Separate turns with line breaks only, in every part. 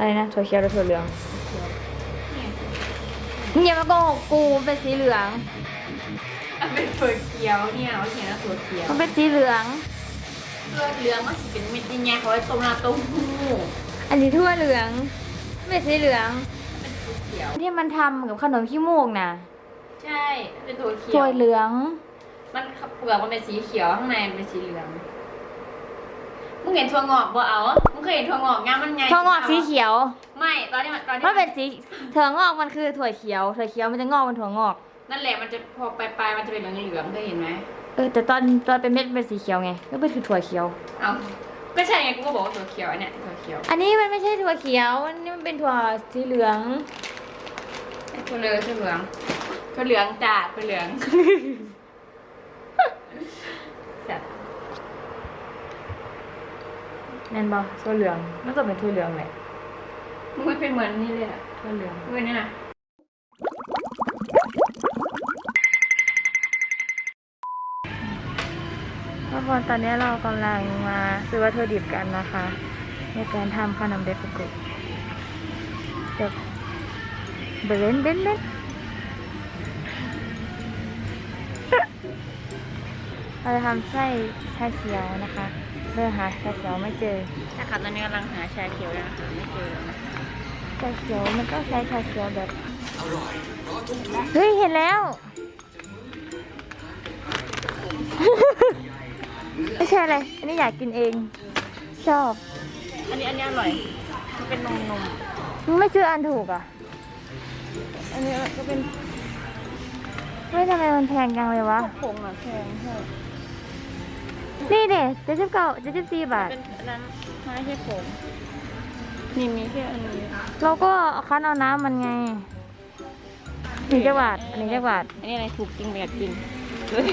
อะไรนะถั่วเขียวหรือถั่วเหลือง
เนี่ย
อย่ามาโกหกกูมันเป็นสีเหลือง
มันเป็นถั่วเขียวเนี่ยเขาเขียนว่าถั่วเขียว
มันเป็นสีเหลือง
ถั่วเหลืองมันสิเป็นเม็ดใหญ่ๆเขาไว้ต้มน้ำเต้มหู้
อันนี้ถั่วเหลืองไม่เป็นสีเหลือง
เป็นถั่วเขียว
ที่มันทำกับขนมขี้มูกน่ะ
ใช่เป็นถั่วเขียว
ถั่วเหลือง
มันเปลือกมันเป็นสีเขียวข้างในมันเป็นสีเหลือง มึงเห็นถั่วงอกบ่เอา มึงเคยเห็นถั่วงอกงามมันไง
ถั่วงอกสีเขียว
ไม่ตอนที่มันตอนที่
มันเป็นสีถั่วงอกมันคือถั่วเขียว ถั่วเขียวมันจะงอกเป็นถั่วงอก
นั่นแหละมันจะพอปลายๆมันจะเป็นเหลืองๆเคยเห็นไหม
เออแต่ตอนตอนเป็นเม็ดเป็นสีเขียวไงก็เป็นคือถั่วเขียว
เอาก็ใช่ไงกูก็บอกว่าถั่วเขียวอันเนี่ยถั่วเขียว
อันนี้มันไม่ใช่ถั่วเขียวอันนี้มันเป็นถั่วสีเหลือง
ไอ้ถั่วเหลืองถั่วเหลืองถั่วเหลืองจ้าถั่วเหลืองเสร็จ
นั่นบอถั่วเหลืองมันก็เป็นถั่วเหลืองแหละ
มึงไม่เป็นเหมือนนี่เลยอะ
ถั่วเหลือง
มึงเป็นนี่นะ
ทุกคนตอนนี้เรากำลังมาซื้อวัตถุดิบกันนะคะ ในการทำขนมเดฟุกุเดี๋ยวเบนเบนเบนเราจะทำไส้ชาเขียวนะคะ เพื่อหาชาเขียวไม่เจอ
นะคะตอนนี้กำลังหาชาเขียวเลยนะคะไม่เจอนะคะ
ชาเขียวมันก็ใช้ชาเขียวแบบเฮ้ยเห็นแล้ว ไม่ใช่อะไรอันนี้อยากกินเอง ชอบ
อันนี้อันนี้อร่อยมันเป็นนมนม
มึงไม่ซื้ออันถูกอะ อันนี้ก็เป็น ไม่ทำไมมันแพงจังเลยวะ
ผงอะแพงใช่
นี่เด็เจ็ดสิบเก้าเจ็ดสิบสี่บาท
เป็นอันนั้นไม่ใช่ผงนี่มีแค่อันนี้
เราก็คั้นเอาน้ำมันไงหนึ่งจักรบาทอันนี้จักรบาท
อันนี้อะไรถูกจริงแบบจริงเฮ้ย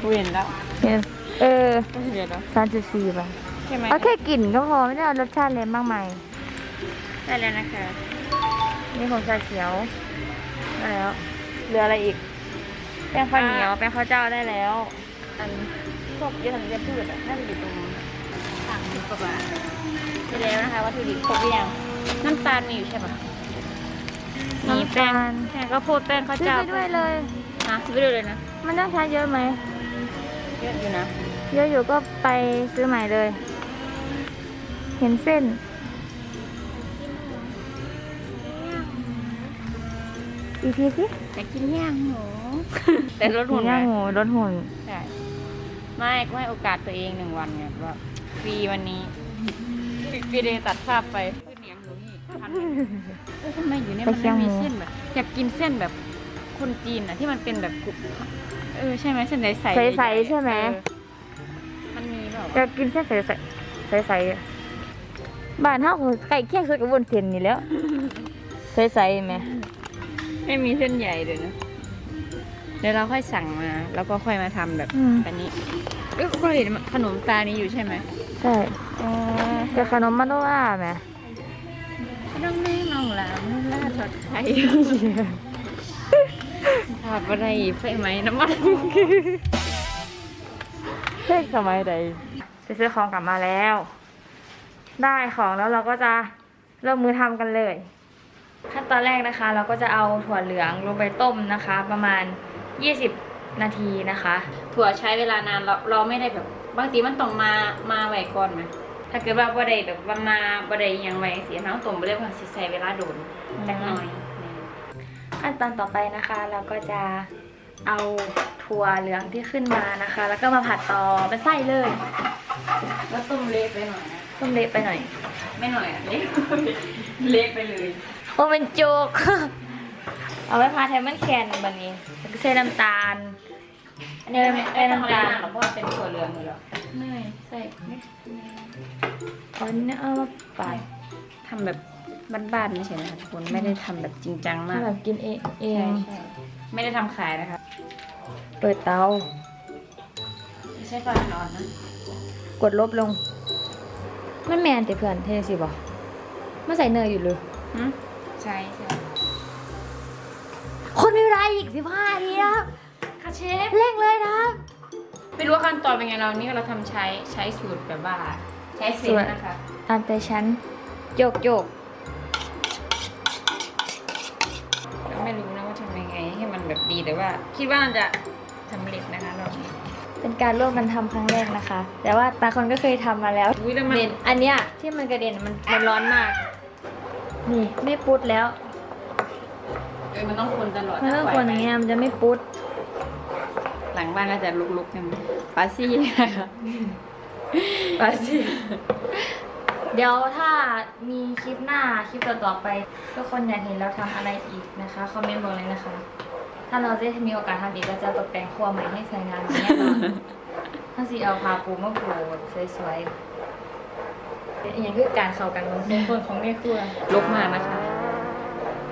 กูเห็นแล้ว
เนี่ยเออ
ก็เห็นแล้ว
สามจุดสี่บาท
ใช่ไหม
เอาแค่กลิ่นก็พอไม่ได้เอารสชาติอะไรมากมาย
ได้แล้วนะคะ
นี่ของชาเขียวได้แล้วเหลืออะไรอีก แป้งข้าวเหนียวแป้งข้าวเจ้าได้แล้ว
อันพวกยาทำยาพืชอะน่าจะอยู่ตรงนั้นต่างกันกว่าบาทได้แล้วนะคะวัตถุดิบครบหรือยังน้ำตาลมีอยู่ใช่ปะมีแป้ง
น้ำตาล
แป้งก็โพดแป้งข้าว
ซื้อ
เจ้า
ไปด้วยเลย
ฮะซื้อไปด้วยเลยนะ
มันต้องใช้เยอะไหม
เยอะอยู่นะ
เยอะอยู่ก็ไปซื้อใหม่เลย เห็นเส้น อีกทีสิ
แต่กินย่างหมู แต่ลดหุ่น
ย่าง
นะ
หมูลดหุ่น
ใช่ ไม่ก็ให้โอกาสตัวเองหนึ่งวันไงว่าฟรีวันนี้ฟรีเดย์ตัดภาพไปขึ้นเนียงหนูนี่พันหนึ่งเอ้ยทำไมอยู่เนี่ยมันไม่มีเส้นแบบอยากกินเส้นแบบคนจีนอะที่มันเป็นแบบกรุบเออใช่ไหมเส้นใสๆ
ใสๆใช่ไหม
เออมันมีเปล่า
จะกินเส้นใสใสใสๆอะบ้านเฮาก็ไก่เคี่ยงสุดกับวนเส้นนี่แหล้วใสใสๆไหม
ไม่มีเส้นใหญ่เลยนะ เดี๋ยวเราค่อยสั่งมา แล้วก็ค่อยมาทำแบบ
อืม
อันนี้เอ้ยก็เห็นขนมตานี้อยู่ใช่ไหม
ใช่
อ๋อ
แต่ขนมมันต้องว่าไหม
น้องแม่น้องหลานล่าถอดไข่ถอดอะไรไฟไหมน้ำมัน
เพ่งสมัยใดไปซื้อของกลับมาแล้ว ได้ของแล้วเราก็จะเริ่มมือทำกันเลย ขั้นตอนแรกนะคะ เราก็จะเอาถั่วเหลืองลงไปต้มนะคะ ประมาณ 20 นาทีนะคะ
ถั่วใช้เวลานานเราเราไม่ได้แบบบางทีมันต้องมามาไว้ก่อนไหมถ้าเกิดว่าบ่ได้แบบว่ามาบ่ได้หยังไว้เสียน้ำต้มบ่ได้เพราะสิใช้เวลาโดนจักหน่อย
ขั้นตอนต่อไปนะคะ เราก็จะเอาถั่วเหลืองที่ขึ้นมานะคะ แล้วก็มาผัดต่อเป็นไส้เลย
แล้วต้มเละไปหน่อยนะ
ต้มเละไปหน่อย
ไม่หน่อยอะเละเละไปเลย
โอ้เป็นโจก เอาไว้พาไทยมันแคนแบบนี้แล้วก็ใส่น้ำตาลอันนี้
ไม่
ไม่
ไม่
ไม่
ต้องอะไร
น้ำตาล
มากหรอกเพราะว่าเป็นถั่วเหลืองอยู่แล้วเนยใส่นิด
อ๋อนี่เอามาปาด
ทำแบบบ้านๆไม่ใช่นะคะทุกคนไม่ได้ทำแบบจริงจังมา
ถ้ากแบบกินเองเอ
ใช่
ง
ใช่ไม่ได้ทำขายนะคะ
เปิดเตา
ไม่ใช่ไฟอ่อนๆนะ
กดลบลง มันแมนแต่เพื่อนเท่สิบอกมาใส่เนยอยู่เลย
หืมใช่ใช่
คนไม่เวลาอีกสิบห้าทีนะ
ครับค่ะเชฟ
เร่งเลยนะครับ
ไม่รู้ขั้นตอนเป็นไงเรานี่เราทำใช้ใช้สูตรแบบว่า ใช้เซนส์นะคะ
ตามใจฉันโยกโยก
เราไม่รู้นะว่าทำยังไงให้มันแบบดีแต่ว่า คิดว่ามันจะสำเร็จนะคะเรา
เป็นการร่วมกันทำครั้งแรกนะคะ แต่ว่าตาคนก็เคยทำมาแล้ว
อ
เด่นอันเนี้ยที่มันกระเด็นมันมันร้อนมาก นี่ไม่ปุดแล้ว
เออมันต้องคนตลอด
มันต้องคนอย่างเงี้ยมันจะไม่ปุด
หลังบ้านก็จะลุกๆกันปาซี่นะคะ
ปาสิเดี๋ยวถ้ามีคลิปหน้าคลิปต่อๆไปทุกคนอยากเห็นเราทำอะไรอีกนะคะคอมเมนต์บอกเลยนะคะ ถ้าเราได้มีโอกาสทำอีกก็จะตกแต่งครัวใหม่ให้สวยงามแน่นอนถ้าสีเอาพาปูมาปูแบบสวยๆเป็นอย่างคือการเข้ากันของคนของแม่ครัว
ลุกมากนะคะ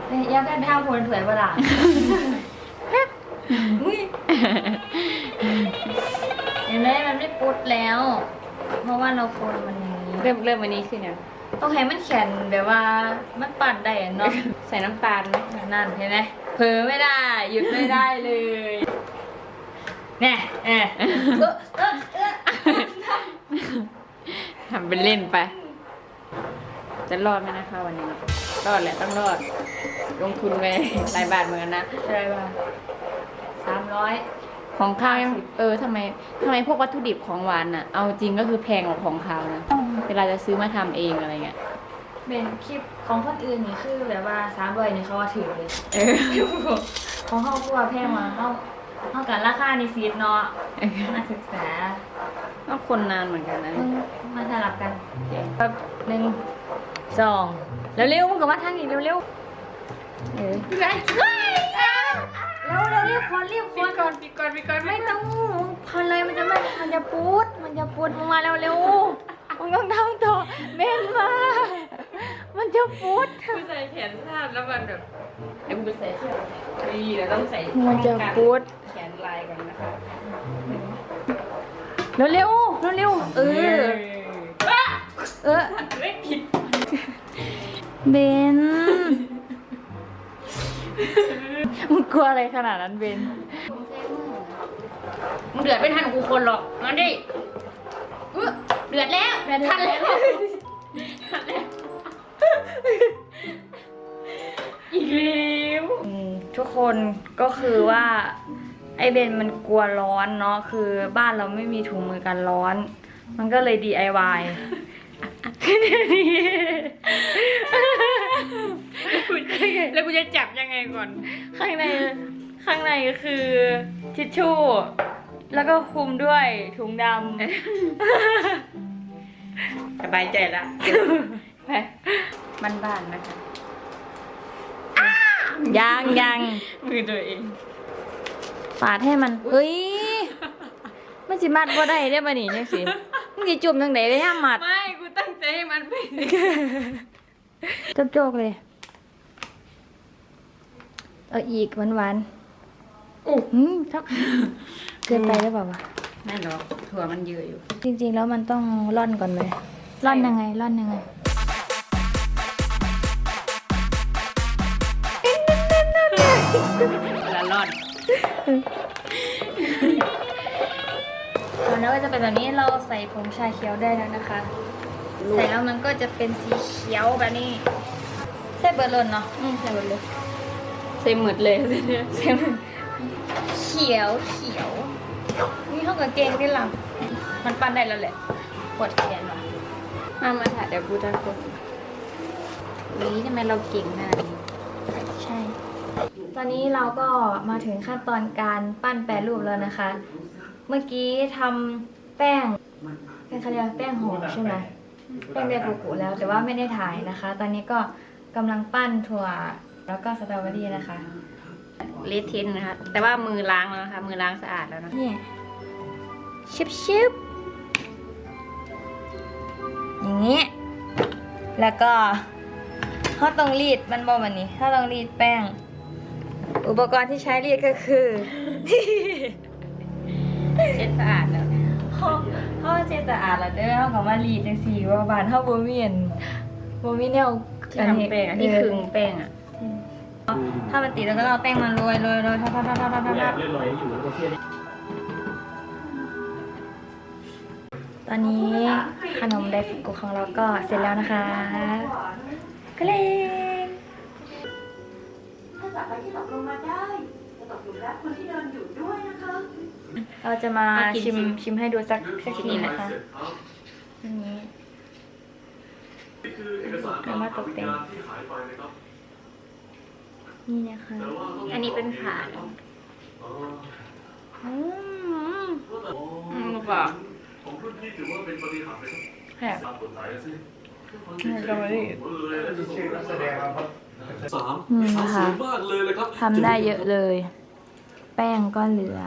เนี่ยอยากได้ไปทำผลถวยเวลาอุ้ยเห็นไหมมันไม่ปุดแล้ว เพราะว่าเราคนมันอย่างนี้
เริ่มเริ่มวันนี้ขึ้นยัง
ต้องให้มันแข็งแบบว่ามันปั่นได้อะเนาะ
ใส่น้ำตาลไหม
นั่นเห็นไหมเผลอไม่ได้ หยุดไม่ได้เลยแน่แน่เออเออเออ
ทำเป็นเล่นไป จะรอดไหมนะคะวันนี้ รอดแหละต้องรอด ลงทุนไปหลายบาทเหมือนกันนะ
อะไรวะสามร้อย
ของข้าวยังเออทำไมทำไมพวกวัตถุดิบของหวานอะ เอาจริงก็คือแพงกว่าของข้าวนะ เวลาจะซื้อมาทำเองอะไรเงี้ย
เป็นคลิปของคนอื่นนี่คือแบบว่าสามร้อยนี่เขาว่าถือเลย
เออ
ของเขาคือว่าแพงมาเขาเขากันราคาในซีดเนาะนักศึกษา
ก็คนนานเหมือนกันนะ
มึงมาสลับกันแป๊บหนึ่งสอง เร็วๆมึงกับมาทางนี้เร็วๆเออเร็วเร็วเร็วคนรีบคน
ก่อนปีก่อนปีก่อน
ไม่ต้องพันเลยมันจะไม่มันจะปูดมันจะปูดมึงมาเร็วเร็วมึงต้องทำต่อเบนมา มันจะปูด
กูใส่แขนสั้นแล้วมันแบบเดี๋ยวกูไปใส่เสื้อดีเดี๋ยวต้องใส่
มันจะปูด
แขนลายก่อนนะคะ
เร็วเร็วเร็วเร็วเออ เออ
ไม่ผิด
เบนมึงกลัวอะไรขนาดนั้นเบน
มึงเดือดไม่ทันกูคนหรอกมาดิอุ๊ยเดือดแล้วเดือดทันแล้วทันแล้ว อีกแล้ว
อืมทุกคนก็คือว่า ไอเบนมันกลัวร้อนเนาะคือบ้านเราไม่มีถุงมือกันร้อน มันก็เลย DIY
แล้วกูจะจับยังไงก่อน
ข้างในข้างในคือทิชชู่ แล้วก็คลุมด้วยถุงด
สบายใจละไปบ้านบ้านๆนะคะำ
ยังยัง
มือตัวเอง
ปาดให้มันเฮ้ยมันสิมัดบ่ได้ได้อบ่นี่จังสิมึงสิจุ่มจังไดไปห้ามมัด
ไม่ กูตั้งใจให้มันเป็น
จบโจกเลย เอาอีกหวาน
อุ๊ย
ๆอืมทักเกินไปหรือเปล่าวะ
ไม่หรอกถั่วมันเยอะอยู่
จริง ๆ แล้วมันต้องร่อนก่อนเลยร่อนยังไงร่อนยังไง
เวลารอด
แล้วก็จะเป็นแบบนี้เราใส่ผงชาเขียวได้แล้วนะคะ ใส่แล้วมันก็จะเป็นสีเขียวแบบนี้ใส่เบอร์ลนเนาะอืมใส่เบอร์ลน
ใส่หมึดเลย
ใส่เบอร์เขียวเขียวนี่เขากับเกงที่หลังมันปั้นได้แล้วแหละปวดแขนว่ะ
มามาถ่ายเดี๋ยวกูจะกดนี้ทำไมเราเก่งขนาดนี้
ใช่ ตอนนี้เราก็มาถึงขั้นตอนการปั้นแปรรูปแล้วนะคะ เมื่อกี้ทำแป้งเป็นเขาเรียกว่าแป้งหอมใช่ไหม แป้งไดฟูกุแล้วแต่ว่าไม่ได้ถ่ายนะคะ ตอนนี้ก็กำลังปั้นถั่วแล้วก็สตรอเบอรี่นะคะ
เลทเทนนะคะ แต่ว่ามือล้างแล้วนะคะ มือล้างสะอาดแล้วนะ
นี่ชิบชิบอย่างนี้ แล้วก็เขาต้องรีดมันบอกมันนี้ ถ้าต้องรีดแป้ง อุปกรณ์ที่ใช้รีดก็คือ
เช็ดสะอาดแล้ว
เขาเขาเช็ดสะอาดแล้วเด้อเขาก็มารีดจังสี่ว่าบานเขาบ่มีอันบ่มีแนว
ที่ทำแป้งอะที่ขึงแป้งอะ
ถ้ามันติดแล้วก็เอาแป้งมาโรยโรยโรยทับทับทับทับทับ
แร
ทั
ก
บ
เล่นลอยอยู่แล้วก็เครียด
ตอนนี้ขนมไดฟุกุของเราก็เสร็จแล้วนะคะก็เลยถ้าจับไปที่ตกลงมาได้จะตก
และคนที่เดินอยู่ด้วยนะคะ
เราจะมา
มากิน
ชิม
สิ
ชิมให้ดูสักสักทีนะคะ
เสร็จครับ
อันนี้
นี่คือเอกสาร
กลับมาตกแต่ง
ที่หายไปนะครับ
นี่นะคะ
แต่ว่าต้ง
อันนี้เป็นขา
อ๋อ
อืม
อืมว่ะ
ของรุ่นพี่ถือว่าเป็นปฏิหารย์ไหมครับ
แซ่บ
ตามกฎหมายนะสิ
นี่ก็มาดิ
เลยนะจะส่งนักแสดงครับสาม
นี่นะคะ
สวยมากเลยเลยครับ
ทำได้เยอะเลย แป้งก็เหลือ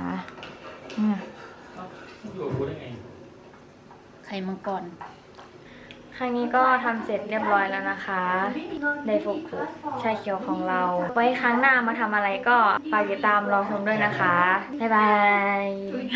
ไข่มังกร
ครั้งนี้ก็ทำเสร็จเรียบร้อยแล้วนะคะไดฟุกุชาเขียวของเรา ไว้ครั้งหน้ามาทำอะไรก็ฝากติดตามรอชมด้วยนะคะ บ๊ายบาย